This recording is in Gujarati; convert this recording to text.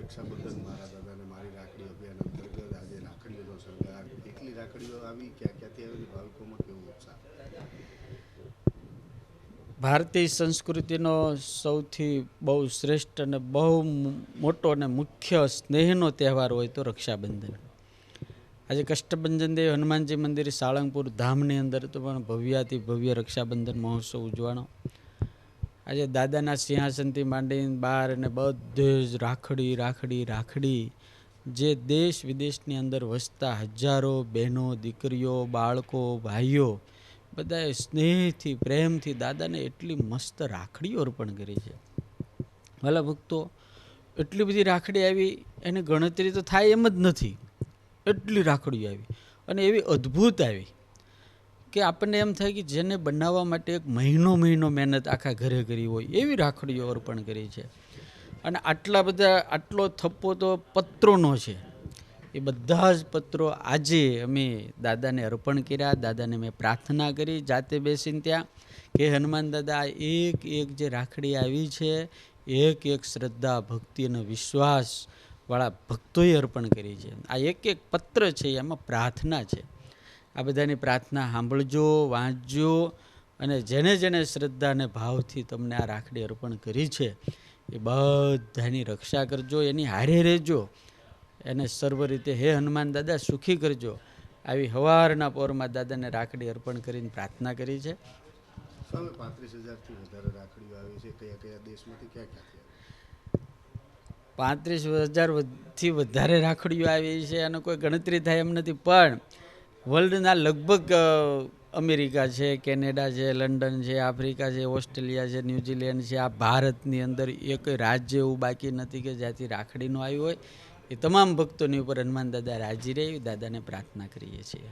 રક્ષાબંધન મારા દાદાને મારી રાખડી અભિયાન અંતર્ગત આજે રાખડીઓનો સરકાર એટલી રાખડીઓ આવી, ક્યાં ક્યાંથી આવી ભાવિકોમાં કેવું ઉત્સાહ? ભારતીય સંસ્કૃતિનો સૌથી બહુ શ્રેષ્ઠ અને બહુ મોટો અને મુખ્ય સ્નેહનો તહેવાર હોય તો રક્ષાબંધન. આજે કષ્ટભંજન દેવ હનુમાનજી મંદિર સાળંગપુર ધામની અંદર તો પણ ભવ્યાથી ભવ્ય રક્ષાબંધન મહોત્સવ ઉજવાણો. આજે દાદાના સિંહાસનથી માંડીને બહાર અને બધે જ રાખડી રાખડી રાખડી જે દેશ વિદેશની અંદર વસતા હજારો બહેનો, દીકરીઓ, બાળકો, ભાઈઓ બધાએ સ્નેહથી, પ્રેમથી દાદાને એટલી મસ્ત રાખડીઓ અર્પણ કરી છે. ભલા ભક્તો, એટલી બધી રાખડી આવી, એની ગણતરી તો થાય એમ જ નથી. એટલી રાખડી આવી અને એવી અદ્ભુત આવી. કે આપણને એમ થાય કે જેને બનાવવા માટે એક મહિનો મહિનો મહેનત આખા ઘરે કરી હોય, એવી રાખડીઓ અર્પણ કરી છે. અને આટલા બધા, આટલો થપ્પો તો પત્રોનો છે. એ બધા જ પત્રો આજે અમે દાદાને અર્પણ કર્યા, દાદાને મેં પ્રાર્થના કરી, જાતે બેસીને ત્યાં, કે હનુમાન દાદા એક એક જે રાખડી આવી છે, એક એક શ્રદ્ધા, ભક્તિ અને વિશ્વાસવાળા ભક્તોએ અર્પણ કરી છે. આ એક એક પત્ર છે, એમાં પ્રાર્થના છે. આ બધાની પ્રાર્થના સાંભળજો વાંચજો અને જેને જેને શ્રદ્ધા અને ભાવથી તમને આ રાખડી અર્પણ કરી છે એ બધાની રક્ષા કરજો એની હારે રહેજો. એને સર્વ રીતે હે હનુમાન દાદા સુખી કરજો. આવી હવારના પોરમાં દાદાને રાખડી અર્પણ કરીને પ્રાર્થના કરી છે. પાંત્રીસ હજારથી વધારે રાખડીઓ આવી છે કયા કયા દેશમાંથી ક્યાં ક્યાંથી પાંત્રીસ હજારથી વધારે રાખડીઓ આવી છે અને કોઈ ગણતરી થાય એમ નથી પણ વર્લ્ડના લગભગ અમેરિકા છે, કેનેડા છે, લંડન છે, આફ્રિકા છે, ઓસ્ટ્રેલિયા છે, ન્યૂઝીલેન્ડ છે, આ ભારતની અંદર એક રાજ્ય એવું બાકી નથી કે જ્યાંથી રાખડીનો આવ્યું હોય. એ તમામ ભક્તોની ઉપર હનુમાન દાદા રાજી રહી, દાદાને પ્રાર્થના કરીએ છીએ.